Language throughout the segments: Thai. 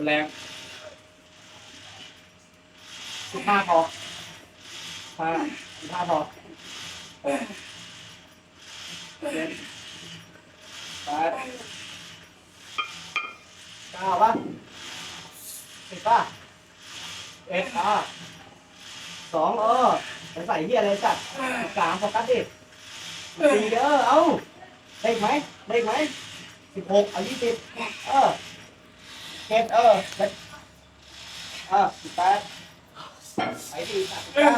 มันแรงสิบห้าพอห้าสิบห้าพอหกเจ็ดแปดเก้าป่ะสิบป่ะเอ็ดอะสองเออไปใส่ที่อะไรจัดสามโฟกัสดิสี่เออ เอาได้อีกไหมได้อีกไหมสิบหกเอายี่สิบเออ เจ็ดเออเจ็ดเออสิบแปดไปดีสามสิบเก้า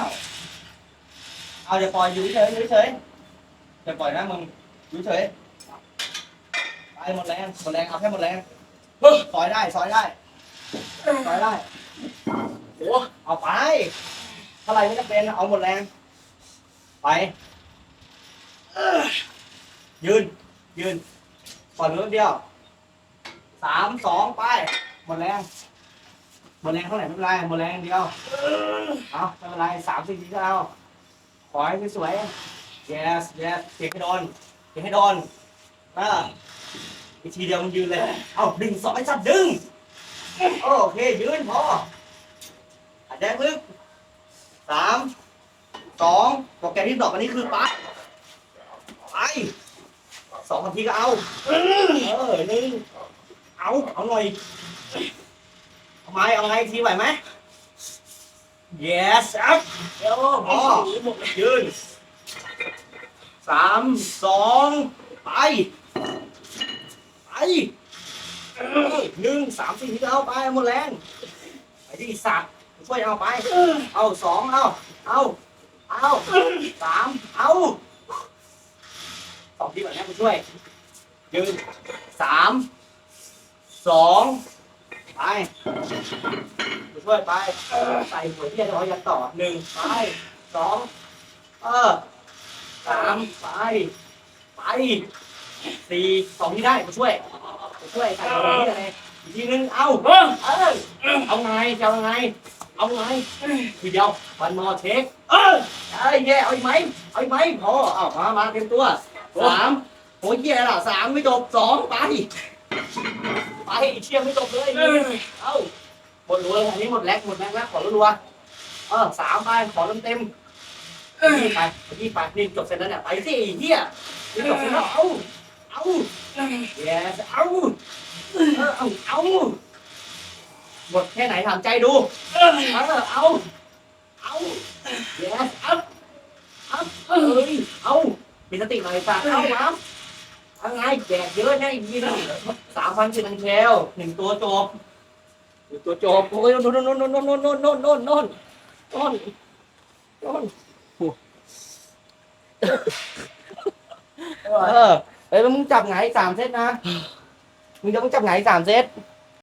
เอาอย่าปล่อยอยู่เฉยอยู่เฉยอย่าปล่อยนะมึงอยู่เฉยไปหมดแรงหมดแรงเอาแค่หมดแรงซอยได้ซอยได้ซอยได้โอ้เอาไปเท่าไหรไม่จำเป็นเอาหมดแรงไปเอ้อยืนยืนปล่อยมือแป๊บเดียว สามสองไป หมดแรง หมดแรงเท่าไหร่ไม่เป็นไร หมดแรงอย่างเดียว เอาไม่เป็นไรสามสี่ทีก็เอา ขอให้สวยๆ yes yes เก็บให้โดนเก็บให้โดนเอออีกทีเดียวมันยืนเลย เอาดึงสองไอ้สัตว์ดึง โอเค ยืนพออัดแดงลึกสามสองโปรแกรมที่ดอกอันนี้คือไปไปสองนาทีก็เอา เออหนึ่ง เอาเอาหน่อยเอาไหมเอาไงทีไหวไหม yes up เดี๋ยวพอหมดเลยยืนสามสองไป ไปเออหนึ่งสามสี่ทีก็เอาไปหมดแรงไปที่สัตว์ช่วยเอาไป เอาสองเอาเอาเอาสามเอาสองทีแบบนี้กูช่วยยืนสาม สองไปกูช่วยไปใส่หัวเทียนร้อยยันต่อหนึ่งไปสองเออสามไปไปสี่สองที่ได้กูช่วยกูช่วยใส่หัวเทียนเลยอีกทีนึงเอาเออเออเอาไงจะเอาไงเอาไงทีเดียววันมอเช็คเออเอ้ยแย่เอาอีกไหมเอาอีกไหมพอเอามามาเต็มตัวสามโอ้ยแย่ละสามไม่จบสองไป ไอีกเชี่ยไม่จบเลยเออเอาหมดรัวเลยอันนี้หมดแรงหมดแรงแล้วขอรัวๆเออสามไปขอเต็มเต็มนี่ไปนี่ไปนี่จบเสร็จแล้วเนี่ยไปสิไอ้เหี้ยนี่จบเสร็จแล้วเอ้าเอา yes เอาเออเอาเอ้าหมดแค่ไหนถามใจดูเออเออเอาเอา yes เอาเอาเอ้ยเอามีสติหน่อยฝากเอาเอา เอาไงแจกเยอะนะอีกทีนึงสามพันสิบพันแคลหนึ่งตัวจบหนึ่งตัวจบโอ้ยโน่นโน่นโน่นโน่นโน่นโน่นโน่นโน่นโน่นโน่นโน่นเออเฮ้ยมึงจับไงสามเซตนะมึงจะมึงจับไงสามเซต